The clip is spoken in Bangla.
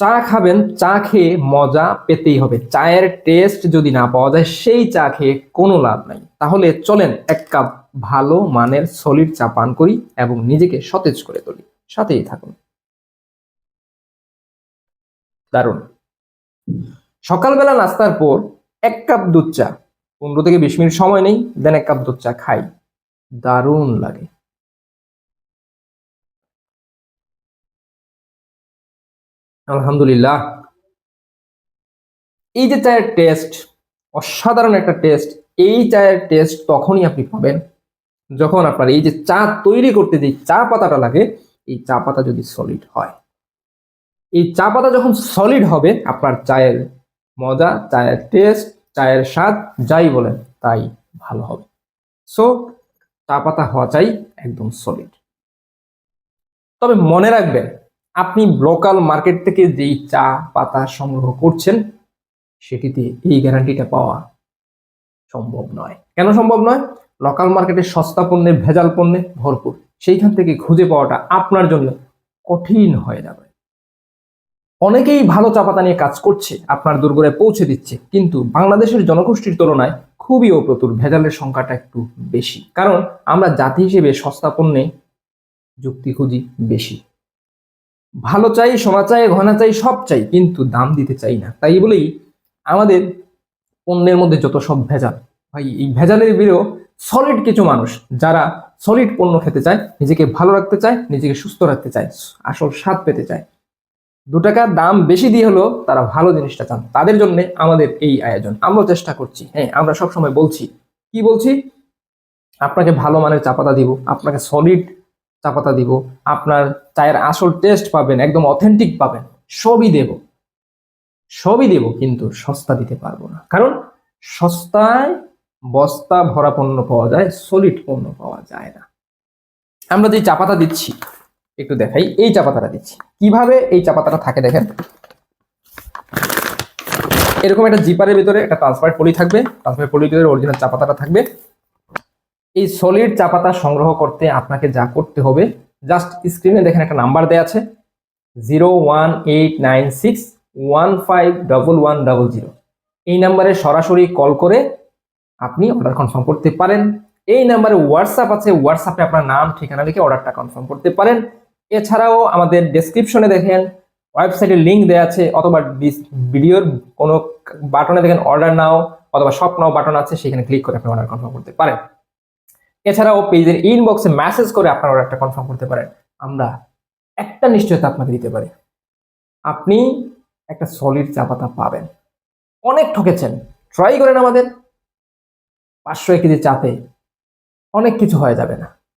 চা খাবেন, চা খেয়ে মজা পেতেই হবে। চায়ের টেস্ট যদি না পাওয়া যায়, সেই চা খেয়ে কোনো লাভ নাই। তাহলে চলেন এক কাপ ভালো মানের সলিড চা পান করি এবং নিজেকে সতেজ করে তুলি। সাথেই থাকুন। দারুণ। সকালবেলা নাস্তার পর এক কাপ দুধ চা। পনেরো থেকে বিশ মিনিট সময় নেই, দেন এক কাপ দুধ চা খাই। দারুণ লাগে। আলহামদুলিল্লাহ। এই যে চায়ের টেস্ট, অসাধারণ একটা টেস্ট, এই চায়ের টেস্ট তখনই আপনি পাবেন যখন আপনার এই যে চা তৈরি করতে যে চা পাতাটা লাগে, এই চা পাতা যদি সলিড হয়। এই চা পাতা যখন সলিড হবে, আপনার চায়ের মজা, চায়ের টেস্ট চায়ের স্বাদ, যাই বলেন, তাই ভালো হবে। সো চা পাতা হওয়া চাই একদম সলিড তবে মনে রাখবেন আপনি লোকাল মার্কেট থেকে যেই চা, পাতা সংগ্রহ করছেন, সেটিতে এই গ্যারান্টিটা পাওয়া সম্ভব নয়। কেন সম্ভব নয়? লোকাল মার্কেটে সস্তা পণ্যে, ভেজাল পণ্যে ভরপুর। সেইখান থেকে খুঁজে পাওয়াটা আপনার জন্য কঠিন হয়ে যাবে। অনেকেই ভালো চা পাতা নিয়ে কাজ করছে, আপনার দুর্গরে পৌঁছে দিচ্ছে, কিন্তু বাংলাদেশের জনগোষ্ঠীর তুলনায় খুবই অপ্রতুল, ভেজালের সংখ্যাটা একটু বেশি। কারণ আমরা জাতি হিসেবে সস্তা পণ্যে যুক্তি খুঁজি বেশি। ভালো চাই, সোনা চাই ঘনা চাই, সব চাই, কিন্তু দাম দিতে চাই না। তাই বলেই আমাদের পণ্যের মধ্যে যত সব ভেজাল, ভাই, এই ভেজালের বেরেও সলিড কিছু মানুষ, যারা সলিড পণ্য খেতে চায়, নিজেকে ভালো রাখতে চায়, নিজেকে সুস্থ রাখতে চায়, আসল স্বাদ পেতে চায়। দু টাকা দাম বেশি দিয়ে হলেও তারা ভালো জিনিসটা চান। তাদের জন্য আমাদের এই আয়োজন। আমরা চেষ্টা করছি। হ্যাঁ আমরা সবসময় বলছি। কি বলছি? আপনাকে ভালো মানের চা পাতা দিব, আপনাকে সলিড চা পাতা দিব, আপনার চায়ের আসল টেস্ট পাবেন, একদম অথেন্টিক পাবেন। সবই দেব। সবই দেব, কিন্তু সস্তা দিতে পারব না। কারণ সস্তায় বস্তা ভরা পণ্য পাওয়া যায় সলিড পণ্য পাওয়া যায় না। আমরা যে চা পাতা দিচ্ছি, একটু দেখাই, এই চা পাতাটা দিচ্ছি। কীভাবে এই চা পাতাটা থাকে দেখেন? এরকম একটা জিপারের ভিতরে একটা ট্রান্সপারেন্ট পলি থাকবে। ট্রান্সপারেন্ট পলির ভিতরে অরিজিনাল চা পাতাটা থাকবে। এই সলিড চা পাতা সংগ্রহ করতে আপনাকে যা করতে হবে জাস্ট স্ক্রিনে দেখেন একটা নাম্বার দেওয়া আছে zero one eight nine six one five double one double zero এই নাম্বারে সরাসরি কল করে আপনি অর্ডার কনফার্ম করতে পারেন। এই নাম্বারে হোয়াটসঅ্যাপ আছে হোয়াটসঅ্যাপে আপনার নাম, ঠিকানা লিখে অর্ডারটা কনফার্ম করতে পারেন। এছাড়াও আমাদের ডেসক্রিপশনে দেখেন ওয়েবসাইটের লিঙ্ক দেওয়া আছে, অথবা ভিডিওর কোনো বাটনে দেখেন অর্ডার নাও অথবা শপ নাও বাটন আছে, সেখানে ক্লিক করে আপনি অর্ডার কনফার্ম করতে পারেন। এছাড়াও পেজের ইনবক্সে মেসেজ করে আপনার একটা কনফার্ম করতে পারেন। আমরা একটা নিশ্চয়তা আপনাকে দিতে পারি। আপনি একটা সলিড চা পাতা পাবেন। অনেক ঠকেছেন। ট্রাই করেন আমাদের। পাঁচশো এক কেজি চাতে অনেক কিছু হয়ে যাবে না।